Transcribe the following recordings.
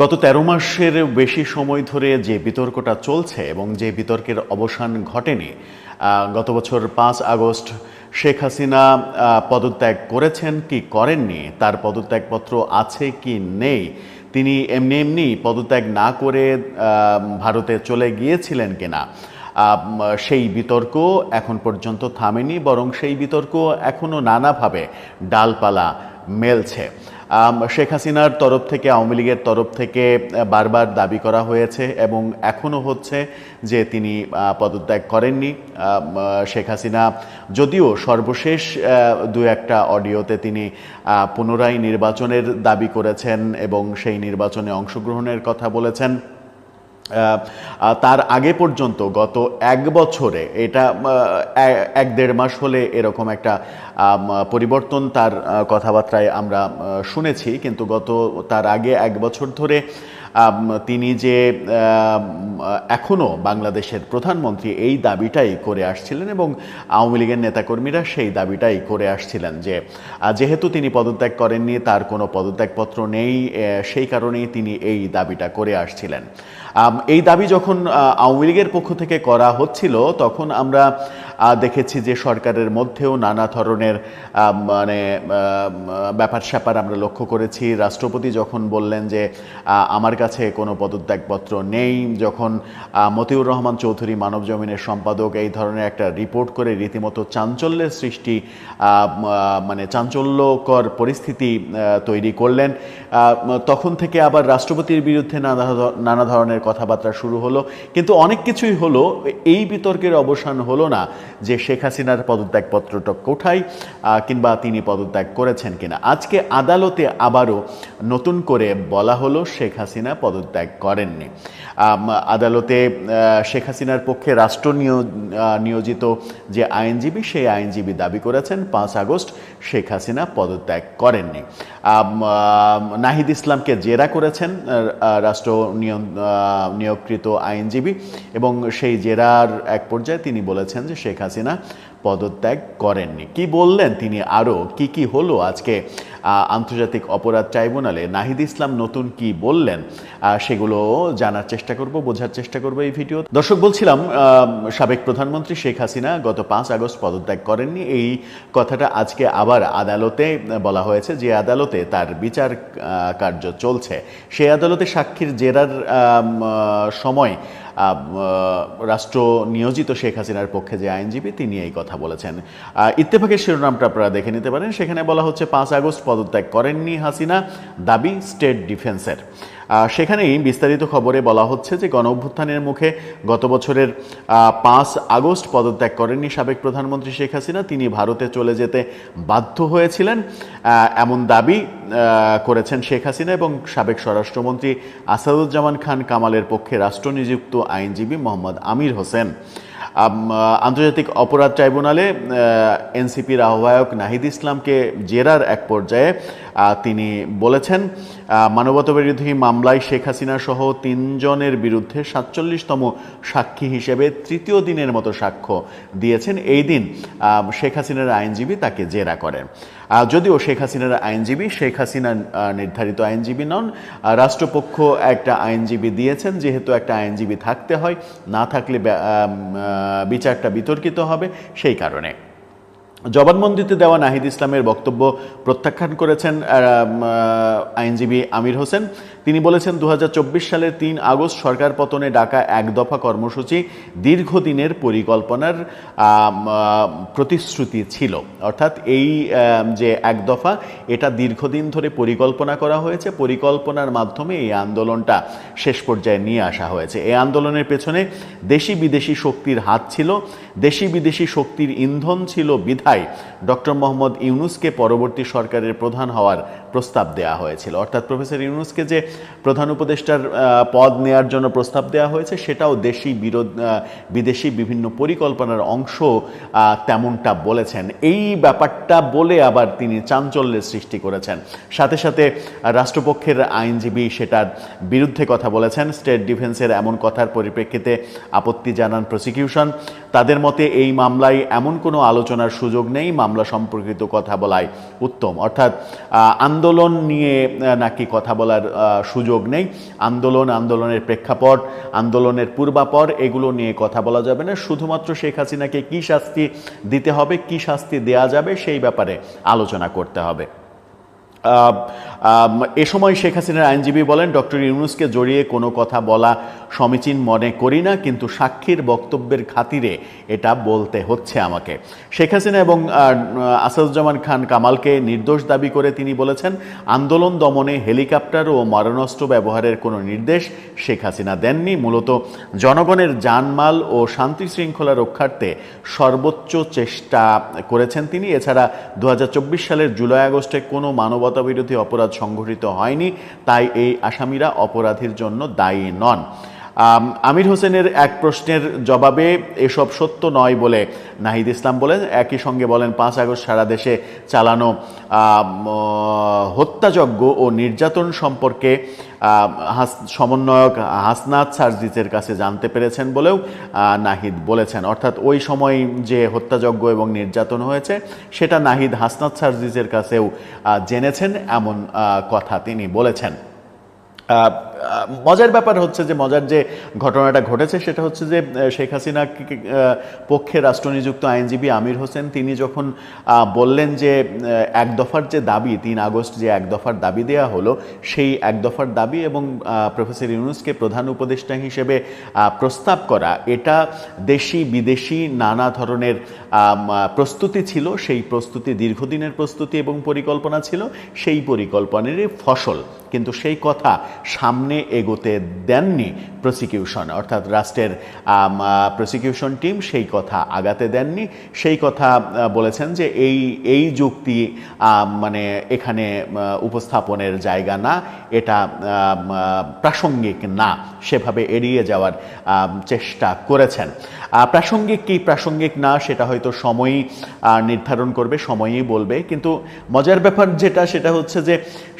গত তেরো মাসের বেশি সময় ধরে যে বিতর্কটা চলছে এবং যে বিতর্কের অবসান ঘটেনি গত বছর পাঁচ আগস্ট শেখ হাসিনা পদত্যাগ করেছেন, কি করেননি, তার পদত্যাগপত্র আছে কি নেই, তিনি এমনি এমনি পদত্যাগ না করে ভারতে চলে গিয়েছিলেন কিনা সেই বিতর্ক এখন পর্যন্ত থামেনি, বরং সেই বিতর্ক এখনও নানাভাবে ডালপালা মেলছে। শেখ হাসিনার তরফ থেকে, আওয়ামী লীগের তরফ থেকে বারবার দাবি করা হয়েছে এবং এখনও হচ্ছে যে তিনি পদত্যাগ করেননি। শেখ হাসিনা যদিও সর্বশেষ দু একটা অডিওতে তিনি পুনরায় নির্বাচনের দাবি করেছেন এবং সেই নির্বাচনে অংশগ্রহণের কথা বলেছেন। তার আগে পর্যন্ত গত এক বছরে এটা এক দেড় মাস হলে এরকম একটা পরিবর্তন তার কথাবার্তায় আমরা শুনেছি। কিন্তু গত, তার আগে এক বছর ধরে তিনি যে এখনও বাংলাদেশের প্রধানমন্ত্রী, এই দাবিটাই করে আসছিলেন এবং আওয়ামী লীগের নেতাকর্মীরা সেই দাবিটাই করে আসছিলেন যে যেহেতু তিনি পদত্যাগ করেননি, তার কোনো পদত্যাগপত্র নেই সেই কারণেই তিনি এই দাবিটা করে আসছিলেন। এই দাবি যখন আওয়ামী লীগের পক্ষ থেকে করা হচ্ছিল, তখন আমরা দেখেছি যে সরকারের মধ্যেও নানা ধরনের মানে ব্যাপার স্যাপার আমরা লক্ষ্য করেছি। রাষ্ট্রপতি যখন বললেন যে আমার কাছে কোনো পদত্যাগপত্র নেই, যখন মতিউর রহমান চৌধুরী মানব জমিনের সম্পাদক এই ধরনের একটা রিপোর্ট করে রীতিমতো চাঞ্চল্যের সৃষ্টি মানে চাঞ্চল্যকর পরিস্থিতি তৈরি করলেন তখন থেকে আবার রাষ্ট্রপতির বিরুদ্ধে নানা ধরনের কথাবার্তা শুরু হলো। কিন্তু অনেক কিছুই হলো এই বিতর্কের অবসান হলো না যে শেখ হাসিনার পদত্যাগপত্রটা কোথায় কিংবা তিনি পদত্যাগ করেছেন কিনা। আজকে আদালতে আবারও নতুন করে বলা হলো শেখ হাসিনা পদত্যাগ করেননি। আদালতে শেখ হাসিনার পক্ষে রাষ্ট্র নিয়োজিত যে আইনজীবী সেই আইনজীবী দাবি করেছেন পাঁচ আগস্ট শেখ হাসিনা পদত্যাগ করেননি। নাহিদ ইসলামকে জেরা করেছেন রাষ্ট্র নিয়ন- আহ, নিয়োগকৃত আইনজীবী এবং সেই জেরার এক পর্যায়ে তিনি বলেছেন যে শেখ হাসিনা পদত্যাগ করেননি। কি বললেন তিনি আরও? কি কি হলো আজকে? আন্তর্জাতিক অপরাধ ট্রাইব্যুনালে নাহিদ ইসলাম নতুন কি বললেন? সেগুলো জানার চেষ্টা করব, বোঝার চেষ্টা করব এই ভিডিও। দর্শক, বলছিলাম সাবেক প্রধানমন্ত্রী শেখ হাসিনা গত পাঁচ আগস্ট পদত্যাগ করেননি। এই কথাটা আজকে আবার আদালতে বলা হয়েছে যে আদালতে তার বিচার কার্য চলছে। সেই আদালতে সাক্ষীর জেরার সময় রাষ্ট্র নিয়োজিত শেখ হাসিনার পক্ষে যে আইনজীবী, তিনি এই কথা বলেছেন। ইত্তেফাকের শিরোনামটা আপনারা দেখে নিতে পারেন। সেখানে বলা হচ্ছে, পাঁচ আগস্ট পদত্যাগ করেননি হাসিনা, দাবি স্টেট ডিফেন্সের। সেখানেই বিস্তারিত খবরে বলা হচ্ছে যে গণ অভ্যুত্থানের মুখে গত বছরের পাঁচ আগস্ট পদত্যাগ করেননি সাবেক প্রধানমন্ত্রী শেখ হাসিনা। তিনি ভারতে চলে যেতে বাধ্য হয়েছিলেন এমন দাবি করেছেন শেখ হাসিনা এবং সাবেক স্বরাষ্ট্রমন্ত্রী আসাদুজ্জামান খান কামালের পক্ষে রাষ্ট্র নিযুক্ত আইনজীবী মোহাম্মদ আমির হোসেন। আন্তর্জাতিক অপরাধ ট্রাইব্যুনালে এনসিপির আহ্বায়ক নাহিদ ইসলামকে জেরার এক পর্যায়ে তিনি বলেছেন মানবতাবিরোধী মামলায় শেখ হাসিনা সহ তিনজনের বিরুদ্ধে সাতচল্লিশতম সাক্ষী হিসেবে তৃতীয় দিনের মতো সাক্ষ্য দিয়েছেন। এই দিন শেখ হাসিনার আইনজীবী তাকে জেরা করেন। যদিও শেখ হাসিনার আইনজীবী, শেখ হাসিনা নির্ধারিত আইনজীবী নন রাষ্ট্রপক্ষ একটা আইনজীবী দিয়েছেন, যেহেতু একটা আইনজীবী থাকতে হয়, না থাকলে বিচারটা বিতর্কিত হবে সেই কারণে। জবানবন্দিতে দেওয়া নাহিদ ইসলামের বক্তব্য প্রত্যাখ্যান করেছেন আইনজীবী আমির হোসেন। তিনি বলেছেন দু হাজার চব্বিশ সালের তিন আগস্ট সরকার পতনে ডাকা এক দফা কর্মসূচি দীর্ঘদিনের পরিকল্পনার প্রতিশ্রুতি ছিল। অর্থাৎ এই যে এক দফা, এটা দীর্ঘদিন ধরে পরিকল্পনা করা হয়েছে। পরিকল্পনার মাধ্যমে এই আন্দোলনটা শেষ পর্যায়ে নিয়ে আসা হয়েছে। এই আন্দোলনের পেছনে দেশি বিদেশি শক্তির হাত ছিল দেশি বিদেশি শক্তির ইন্ধন ছিল বিধায়। ডক্টর মোহাম্মদ ইউনুসকে পরবর্তী সরকারের প্রধান হওয়ার প্রস্তাব দেওয়া হয়েছিল। অর্থাৎ প্রফেসর ইউনুসকে যে প্রধান উপদেষ্টার পদ নেয়ার জন্য প্রস্তাব দেওয়া হয়েছে, সেটাও দেশি বিরোধ বিদেশি বিভিন্ন পরিকল্পনার অংশ তেমনটা বলেছেন। এই ব্যাপারটা বলে আবার তিনি চাঞ্চল্যের সৃষ্টি করেছেন। সাথে সাথে রাষ্ট্রপক্ষের আইনজীবী সেটার বিরুদ্ধে কথা বলেছেন। স্টেট ডিফেন্সের এমন কথার পরিপ্রেক্ষিতে আপত্তি জানান প্রসিকিউশন। তাদের মতে এই মামলায় এমন কোনো আলোচনার সুযোগ নেই। মামলা সম্পর্কিত কথা বলায় উত্তম। অর্থাৎ আন্দোলন নিয়ে নাকি কথা বলার সুযোগ নেই। আন্দোলন, আন্দোলনের প্রেক্ষাপট, আন্দোলনের পূর্বাপর, এগুলো নিয়ে কথা বলা যাবে না। শুধুমাত্র শেখ হাসিনাকে কী শাস্তি দিতে হবে, কী শাস্তি দেয়া যাবে, সেই ব্যাপারে আলোচনা করতে হবে। এ সময় শেখ হাসিনার আইনজীবী বলেন, ডক্টর ইউনুসকে জড়িয়ে কোনো কথা বলা সমীচীন মনে করি না, কিন্তু সাক্ষীর বক্তব্যের খাতিরে এটা বলতে হচ্ছে আমাকে। শেখ হাসিনা এবং আসাদুজ্জামান খান কামালকে নির্দোষ দাবি করে তিনি বলেছেন, আন্দোলন দমনে হেলিকপ্টার ও মারণাস্ত্র ব্যবহারের কোনো নির্দেশ শেখ হাসিনা দেননি। মূলত জনগণের জানমাল ও শান্তি শৃঙ্খলা রক্ষার্থে সর্বোচ্চ চেষ্টা করেছেন তিনি। এছাড়া দু হাজার চব্বিশ সালের জুলাই আগস্টে কোনো মানবতা বিরোধী অপরাধ সংঘটিত হয়নি তাই এই আসামিরা অপরাধের জন্য দায়ী নন। আমির হোসেনের এক প্রশ্নের জবাবে এসব সত্য নয় বলে নাহিদ ইসলাম বলেন। একই সঙ্গে বলেন, পাঁচ আগস্ট সারা দেশে চালানো হত্যাযজ্ঞ ও নির্যাতন সম্পর্কে সমন্বয়ক হাসনাত সার্জিসের কাছে জানতে পেরেছেন বলেও নাহিদ বলেছেন। অর্থাৎ ওই সময় যে হত্যাযজ্ঞ এবং নির্যাতন হয়েছে, সেটা নাহিদ হাসনাত সার্জিসের কাছেও জেনেছেন এমন কথা তিনি বলেছেন। মজার ব্যাপার হচ্ছে যে মজার যে ঘটনাটা ঘটেছে সেটা হচ্ছে যে শেখ হাসিনা পক্ষে রাষ্ট্রনিযুক্ত আইনজীবী আমির হোসেন তিনি যখন বললেন যে এক দফার যে দাবি, তিন আগস্ট যে এক দফার দাবি দেয়া হলো, সেই এক দফার দাবি এবং প্রফেসর ইউনুসকে প্রধান উপদেষ্টা হিসেবে প্রস্তাব করা, এটা দেশি বিদেশি নানা ধরনের প্রস্তুতি ছিল, সেই প্রস্তুতি দীর্ঘদিনের প্রস্তুতি এবং পরিকল্পনা ছিল, সেই পরিকল্পনারই ফসল। কিন্তু সেই কথা সামনে এগোতে দেননি প্রসিকিউশন অর্থাৎ রাষ্ট্রের প্রসিকিউশন টিম সেই কথা আগাতে দেননি। সেই কথা বলেছেন যে এই এই যুক্তি মানে এখানে উপস্থাপনের জায়গা না, এটা প্রাসঙ্গিক না। সেভাবে এড়িয়ে যাওয়ার চেষ্টা করেছেন। প্রাসঙ্গিক কি প্রাসঙ্গিক না, সেটা হয়তো সময়ই নির্ধারণ করবে, সময়ই বলবে। কিন্তু মজার ব্যাপার যেটা, সেটা হচ্ছে যে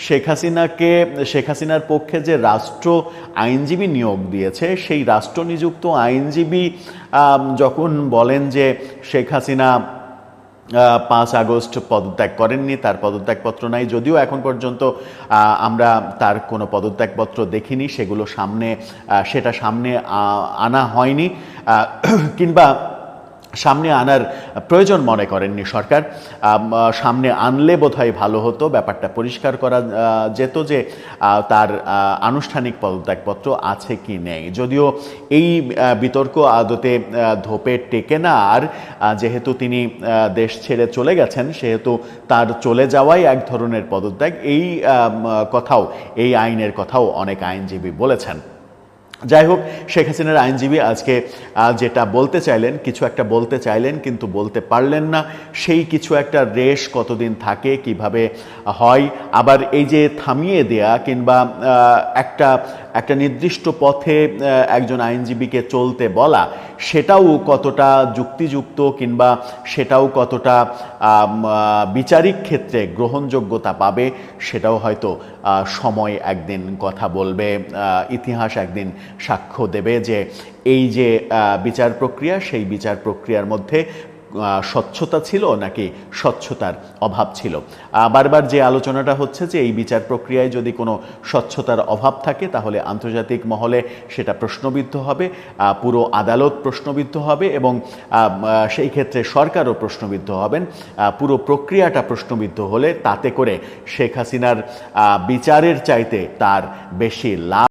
শেখ হাসিনাকে, শেখ হাসিনার পক্ষে যে রাষ্ট্র আইনজীবী নিয়োগ দিয়েছে, সেই রাষ্ট্র নিযুক্ত আইনজীবী যখন বলেন যে শেখ হাসিনা পাঁচ আগস্ট পদত্যাগ করেননি, তার পদত্যাগপত্র নাই, যদিও এখন পর্যন্ত আমরা তার কোনো পদত্যাগপত্র দেখিনি, সেগুলো সামনে সেটা সামনে আনা হয়নি কিংবা সামনে আনার প্রয়োজন মনে করেননি সরকার। সামনে আনলে বোধহয় ভালো হতো। ব্যাপারটা পরিষ্কার করা যেত যে তার আনুষ্ঠানিক পদত্যাগপত্র আছে কি নেই। যদিও এই বিতর্ক আদতে ধোপে টেকে না। আর যেহেতু তিনি দেশ ছেড়ে চলে গেছেন, সেহেতু তার চলে যাওয়াই এক ধরনের পদত্যাগ। এই কথাও, এই আইনের কথাও অনেক আইনজীবী বলেছেন। যাই হোক শেখ হাসিনার আইনজীবী আজকে যেটা বলতে চাইলেন, কিছু একটা বলতে চাইলেন, কিন্তু বলতে পারলেন না। সেই কিছু একটা রেশ কতদিন থাকে, কীভাবে হয়, আবার এই যে থামিয়ে দেয়া কিংবা একটা একটা নির্দিষ্ট পথে একজন আইনজীবীকে চলতে বলা, সেটাও কতটা যুক্তিযুক্ত কিংবা সেটাও কতটা বিচারিক ক্ষেত্রে গ্রহণযোগ্যতা পাবে, সেটাও হয়তো সময় একদিন কথা বলবে ইতিহাস একদিন সাক্ষ্য দেবে যে এই যে বিচার প্রক্রিয়া, সেই বিচার প্রক্রিয়ার মধ্যে স্বচ্ছতা ছিল নাকি স্বচ্ছতার অভাব ছিল? বারবার যে আলোচনাটা হচ্ছে যে এই বিচার প্রক্রিয়ায় যদি কোনো স্বচ্ছতার অভাব থাকে, তাহলে আন্তর্জাতিক মহলে সেটা প্রশ্নবিদ্ধ হবে পুরো আদালত প্রশ্নবিদ্ধ হবে এবং সেই ক্ষেত্রে সরকারও প্রশ্নবিদ্ধ হবেন। পুরো প্রক্রিয়াটা প্রশ্নবিদ্ধ হলে তাতে করে শেখ হাসিনার বিচারের চাইতে তার বেশি লাভ